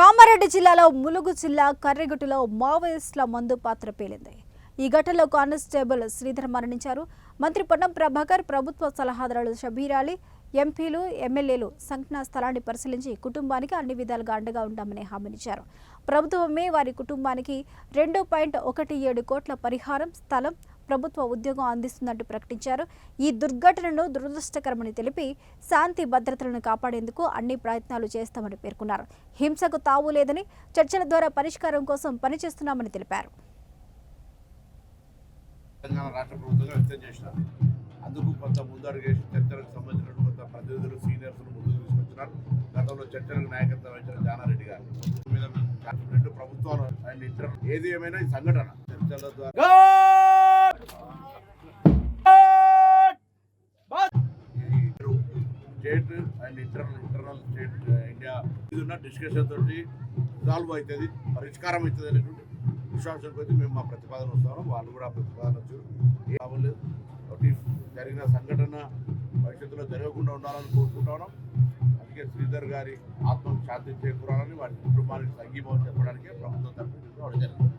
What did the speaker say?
కామారెడ్డి జిల్లాలో ములుగు జిల్లా కర్రిగుట్టులో మావోయిస్టుల మందు పాత్ర పేలింది. ఈ ఘటనలో కానిస్టేబుల్ శ్రీధర్ మరణించారు. మంత్రి పొన్నం ప్రభాకర్ ప్రభుత్వ సలహాదారులు షబీర్ అలీ ఎంపీలు ఎమ్మెల్యేలు సంఘటనా స్థలాన్ని పరిశీలించి కుటుంబానికి అన్ని విధాలుగా అండగా ఉంటామని హామీనిచ్చారు. ప్రభుత్వమే వారి కుటుంబానికి రెండు పాయింట్ ఒకటి ఏడు కోట్ల పరిహారం స్థలం ప్రభుత్వ ఉద్యోగం అందిస్తున్నట్టు ప్రకటించారు. ఈ దుర్ఘటనను దురదృష్టకరమని తెలిపి శాంతి భద్రతలను కాపాడేందుకు అన్ని ప్రయత్నాలు చేస్తామని పేర్కొన్నారు. హింసకు తావు లేదని చర్చల ద్వారా పరిష్కారం కోసం పనిచేస్తున్నామని తెలిపారు. తెలంగాణ రాష్ట్ర ప్రభుత్వంగా వ్యక్తం చేసినారు. అందుకు కొంత ముందడుగేసి చర్చలకు సంబంధించిన కొంత ప్రతినిధులు సీనియర్స్ ముందుకు తీసుకొచ్చినారు. గతంలో చర్చలకు నాయకత్వం వహించిన జానారెడ్డి గారు. మీద రెండు ప్రభుత్వాలు అండ్ ఇంటర్ ఏది ఏమైనా ఈ సంఘటన. చర్చల ద్వారా state and internal internal state uh, India ఇది ఉన్న డిస్కషన్ తోటి సాల్వ్ అవుతుంది పరిష్కారం అవుతుంది అనేటువంటి విశ్వాసం కొద్దీ మేము మా ప్రతిపాదన వస్తాము వాళ్ళు కూడా ప్రతిపాదన వచ్చారు. ఏ లాభం లేదు కాబట్టి జరిగిన సంఘటన భవిష్యత్తులో జరగకుండా ఉండాలని కోరుకుంటాను అందుకే శ్రీధర్ గారి ఆత్మకు శాంతి చేకూరాలని వారి కుటుంబానికి సంఘీభావం చెప్పడానికి ప్రభుత్వం తరఫున రావడం జరిగింది.